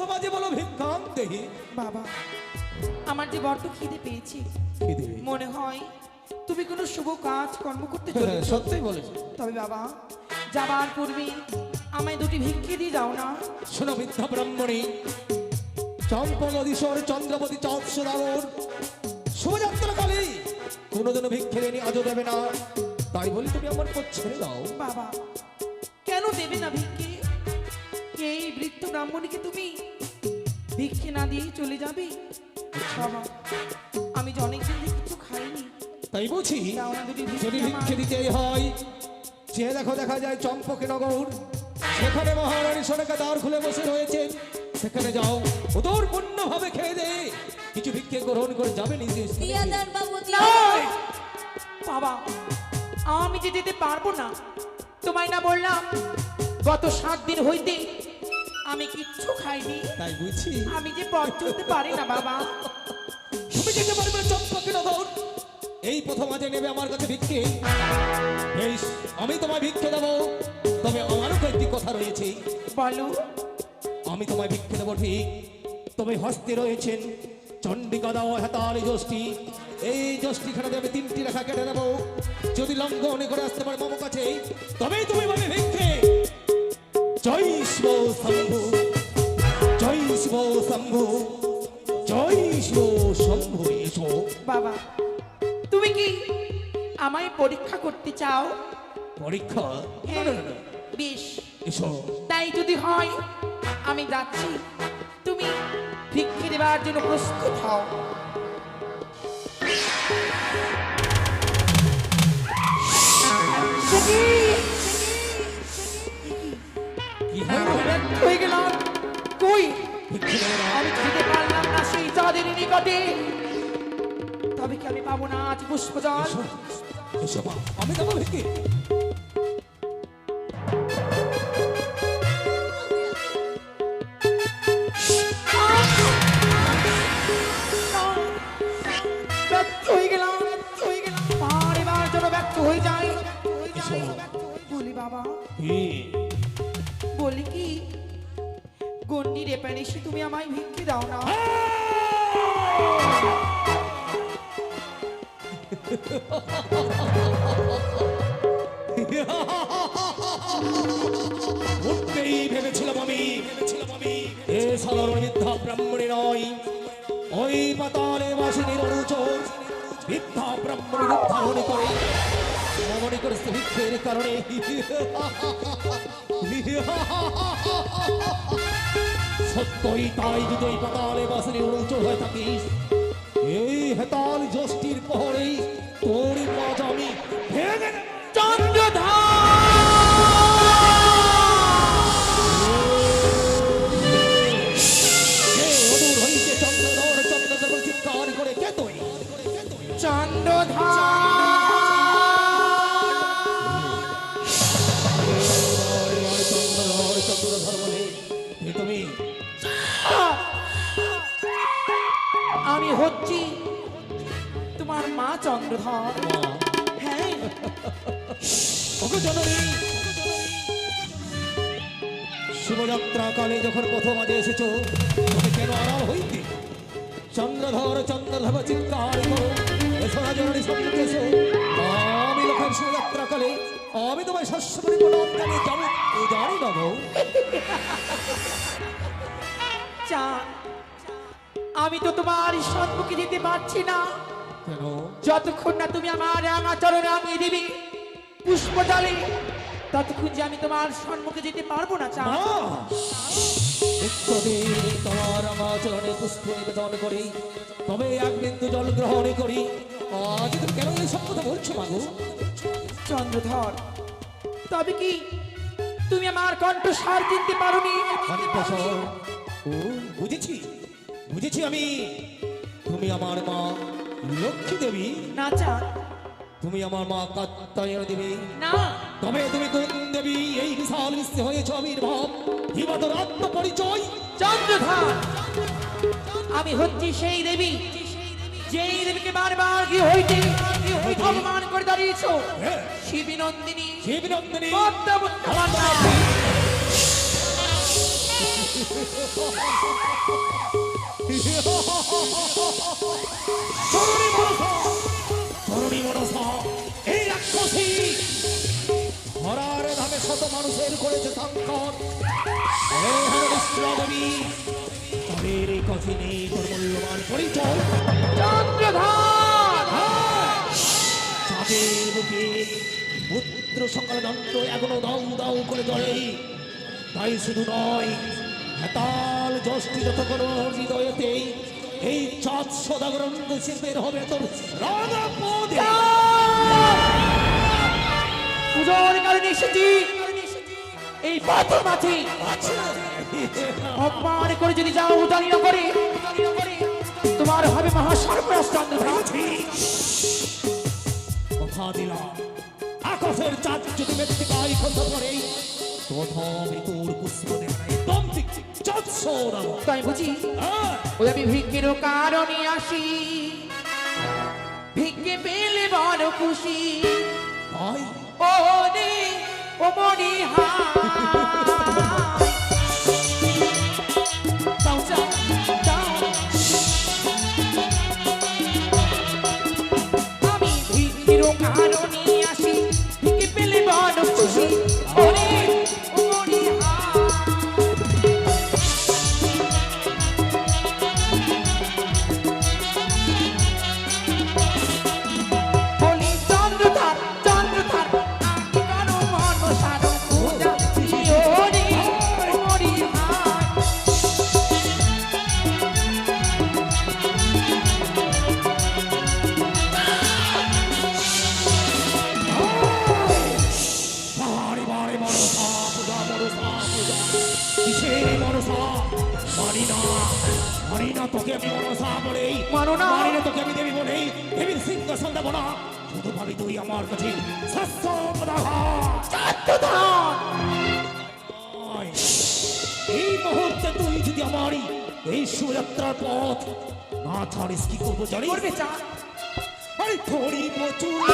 তোমাকে বলো ভিক্ষাম দেহি। বাবা। আমার যে বড্ড খিদে পেয়েছে। খিদে মনে হয় তুমি কোনো শুভ কাজ কর্ম করতে হ্যাঁ, চলেছো। সত্যি বলেছ। তবে বাবা যাবার পূর্বে আমায় দুটি ভিক্ষে দিয়ে যাও না। শোনো মিথ্যা ব্রাহ্মণী চম্পক অধীশ্বর চন্দ্রপতি শুভযাত্রা কালী কোনোদিনও ভিক্ষে দেনি আজও দেবে না। তাই বলি তুমি আমার পথ ছেড়ে দাও। বাবা। কেন দেবে না ভিক্ষে? এই বৃদ্ধ ব্রাহ্মণীকে তুমি ভিক্ষে না দিয়ে চলে যাবে? বাবা আমি যে অনেকদিন থেকে কিছু খাইনি। তাই বুঝি দাও না দুটি ভিক্ষে যদি আমার। ভিক্ষে দিতেই হয় যে দেখো দেখা যায় চম্পকে নগর সেখানে মহারানী সোনাকা দ্বার খুলে বসে রয়েছে। সেখানে যাও ওদের পূর্ণ ভাবে খেয়ে দে। কিছু ভিক্ষে গ্রহণ করে যাবে নিজে দিয়া দেন বাবু দিয়া নয়! বাবা আমি যে যেতে পারব না তোমায় না বললাম গত সাত দিন হইতে আমি কিচ্ছু খাইনি। তাই বুঝি আমি যে পথ চলতে পারি না বাবা। তুমি যেতে পারবে না চম্পকে নগর এই প্রথম আজে নেবে আমার কাছে ভিক্ষে। বেশ আমি তোমায় ভিক্ষে দেবো। তবে আমারও কয়েকটি কথা রয়েছে। বলো। আমি তোমায় ভিক্ষে দেবো ঠিক। তবে হস্তে রয়েছেন চণ্ডিকা দাও হেতালি যষ্টি এই যষ্টিখানে আমি তিনটি রেখা কেটে দেবো। যদি লঙ্ঘন করে আসতে পারে মামু কাছে তবেই তুমি বলে ভিক্ষে। জয় শিব শম্ভু। জয় শিব শম্ভু। জয় শিব শম্ভু এসো। বাবা তুমি কি আমায় পরীক্ষা করতে চাও? পরীক্ষা? না, হ্যাঁ, না, না, না, বেশ। এসো। তাই যদি হয় আমি যাচ্ছি। তুমি ভিক্ষে দেবার জন্য প্রস্তুত হও। কি ব্যর্থ হয়ে গেলাম না। আমি খেতে পারলাম না সেই চাঁদের নিকটে। তবে কি আমি পাবো না আজ পুষ্প জল এসো, এসো মা, আমি দেবো ভিক্ষে হয়ে যায়। বলি বাবা বলি কি? গন্ডি রেপান এসে তুমি আমায় ভিক্ষে দাও না। উঠতেই ভেবেছিলাম আমি, এ ব্রাহ্মণী নয়। ওই পাতালে বাসিনীর অনুচর মিথ্যা ব্রাহ্মণীর উদ্ধারণ করে মনে করে ভিক্ষের কারণে। সত্যই তাই যদি এই পাতালে বাসিনীর অনুচর হয়ে থাকিস এই হেতাল যষ্টির পহরেই তোর মাঝ আমি ভেঙে তোমার মা চন্দ্রধর হ্যাঁ। শুভযাত্রা কালে যখন প্রথম আজ এসেছ তবে কেন আড়াল হইতে? চন্দ্রধর চন্দ্রধর চিৎকার করো। আমি লোকের শুভযাত্রা কালে আমি তোমায় শস্য জানিয়ে যাব। জানি না গো চান আমি তো তোমার সম্মুখে যেতে পারছি না। যতক্ষণ না তুমি আমার রাঙা চরণে রাঙিয়ে দিবি পুষ্প ডালে ততক্ষণ যে আমি তোমার সম্মুখে যেতে পারব না মা! নিত্যদিন তোমার আমার চরণে পুষ্প নিবেদন করি তবে এক বিন্দু জল গ্রহণ করি। আজ তুমি কেন এই সব কথা বলছো মাগো চন্দ্রধর তবে কি তুমি আমার কণ্ঠস্বর চিনতে পারোনি? কণ্ঠস্বর ও বুঝেছি বুঝেছি আমি। তুমি আমার মা। লক্ষ্মী দেবী? না চান। তুমি আমার মা কাত্তায়ন দেবী। না। তবে তুমি কোন দেবী এই বিশাল বিশ্বে হয়েছ আবির্ভাব। হিমাদর আত্মপরিচয় চন্দ্রধর আমি হচ্ছি সেই দেবী যেই দেবীকে বারবার গৃহ হইতে অপমান করে দাঁড়িয়েছ। হ্যাঁ, শিবিনন্দিনী। শিবনন্দিনী। পদ্মাবতী এই রাক্ষসী ধরার ধামে শত মানুষের করেছে সংকট বিষ্ণুদেবী তাদের এই কাছে নেই তোর মূল্যবান পরিচয় চাঁদের বুকে পুত্র সকাল দণ্ড এখনও দাউ দাউ করে জ্বলে তাই শুধু নয় হেতাল যষ্টি যত করো হৃদয়তে এই চাঁদ সদাগরণ দেশে বের হবে তোর পুজোর কারণে এসেছি। এই পাথর মাঝে অপমান করে যদি যাও উদানি করে তোমার হবে চন্দ্রধর কথা দিলাম আকাশের চাঁদ যদি ব্যক্তিকায় কথা করে প্রথমে তোর তাই বুঝি? ওই আমি ভিক্ষের কারণে আসি। ভিক্ষে পেলে বড় খুশি। ও রে ও মনি দাও। আমি ভিক্ষের কারণে চন্দ্রধার এই মুহূর্তে তুই যদি আমারই এই সুযাত্রার পথ না ছাড়িস কি করব জানিস? করবে চা। আরে থরি প্রচুর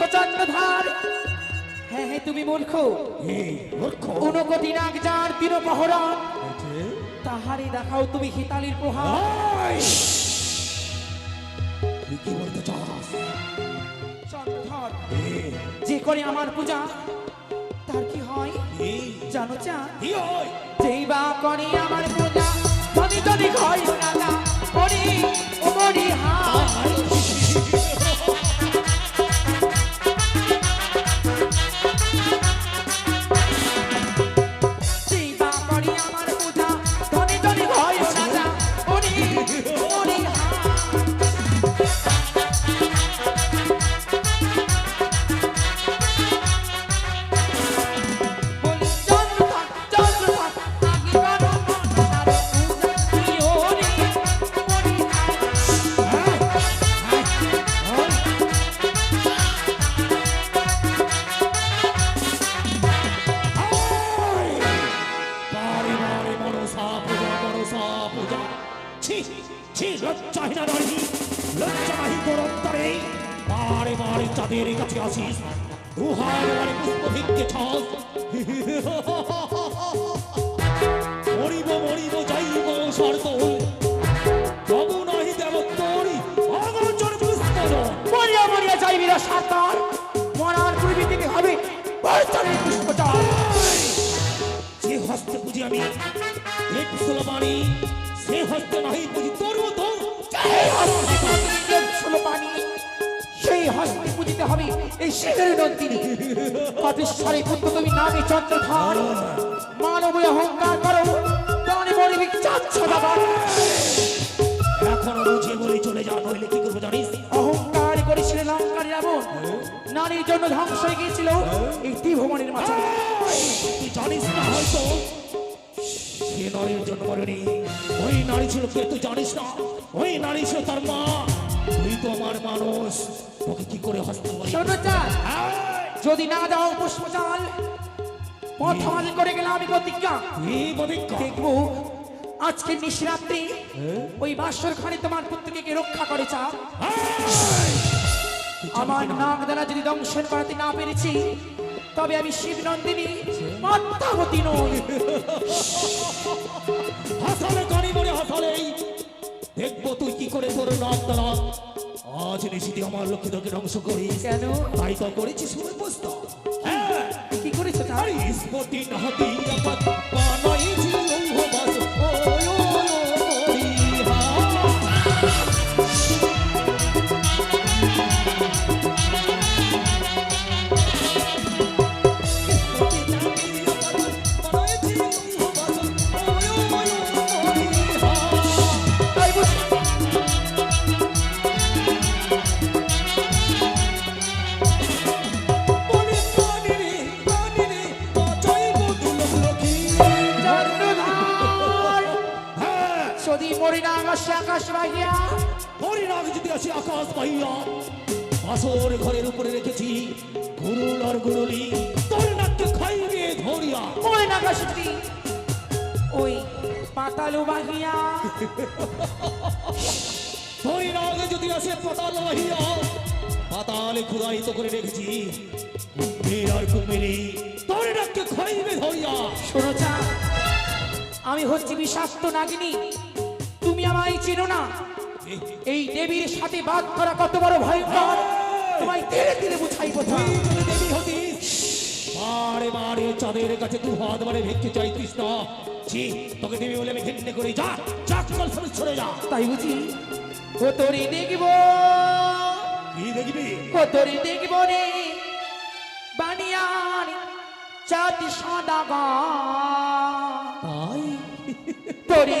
মূর্খ চন্দ্রধার হ্যাঁ হ্যাঁ তুমি মূর্খ। মূর্খ। ঊনকোটি নাগ যার পহরা তাহারে দেখাও তুমি হিতালির প্রহার। কি বলতে চাস? চন্দ্রধর যে করে আমার পূজা তার কি হয়? জানো চা? যেই বা করে আমার পূজা বারে বারে চাঁদের কাছে আসিস। দুহার বারে পুষ্প ভিক্ষে ছাস মরিব মরিব যাইব শর্ত তবু নাহি দেব তোরি অগোচর পুষ্প মরিয়া মরিয়া যাইবি রে সাতার। মরার পূর্বে দিতে হবে বর্তনের পুষ্পচার। যে হস্তে পুজি আমি সুলবাণী সে হস্তে নাহি পুজি তোর মতো হস্তে তুমি সেই হস্তে পুজিতে হবে এই শিখের নন্দিনী। কটেশ্বরী পুত্র তুমি নামে চন্দ্রধর। মানবীয় অহংকার করো প্রাণী এখনও বুঝিয়ে বলে চলে যা নইলে কি করব জানিস? অহংকার করেছিল লঙ্কার রাবণ নারীর জন্য ধ্বংস হয়ে গিয়েছিল। এই ত্রিভুবনের মাঝে। তুই জানিস না হয়তো? সে নারীর জন্য ওই নারী ছিল কে তুই জানিস না? ওই নারী ছিল তার মা। তুই তো আমার মানুষ। তোকে কি করে যদি না দাও পথ আমাদের করে গেলে আমি প্রতিজ্ঞা দেখব আজকে নিশরাত্রি ওই বাসর খানে তোমার পুত্রকে রক্ষা করে চা আমার নাক দ্বারা যদি দংশন করাতে না পেরেছি তবে আমি শিব নন্দিনী মাত্রাবতী নই। হাসালে মরে হাসালেই দেখব তুই কি করে তোর নাম দ্বারা আজ নিশিতে আমার লক্ষ্মীদেরকে ধ্বংস করি। কেন? তাই তো করেছি কি করেছ তাই বাসর ঘরের উপরে রেখেছি। গুরুল আর গুরুলি তোর নাককে খাইবে ধরিয়া। মরে না আকাশে ওই পাতালো বাহিয়া। হরিনাগ যদি আসে পাতাল বাহিয়া পাতালে খুদাইত করে রেখেছি। কুম্ভীর আর কুমিরি তোর নাককে খাইবে ধরিয়া। শোনো চা আমি হচ্ছি বিষাক্ত নাগিনী। তুমি আমায় চেনো না। এই দেবীর সাথে বাদ করা কত বড় ভয়ঙ্কর। তোমায় ধীরে ধীরে বুঝাই বোঝা যদি দেবী হতিস বারে বারে চাঁদের কাছে দু হাত বারে ভিক্ষে চাইতিস না। ছি তোকে দেবী বলে আমি ঘেন্নে করি। যা যা চল সরে সরে যা। তাই বুঝি? ও তোরে দেখব? কি দেখবি? ও তোরে দেখব রে? বানিয়ান চাঁদ সাদা গা। তাই? তোরে দেখব রে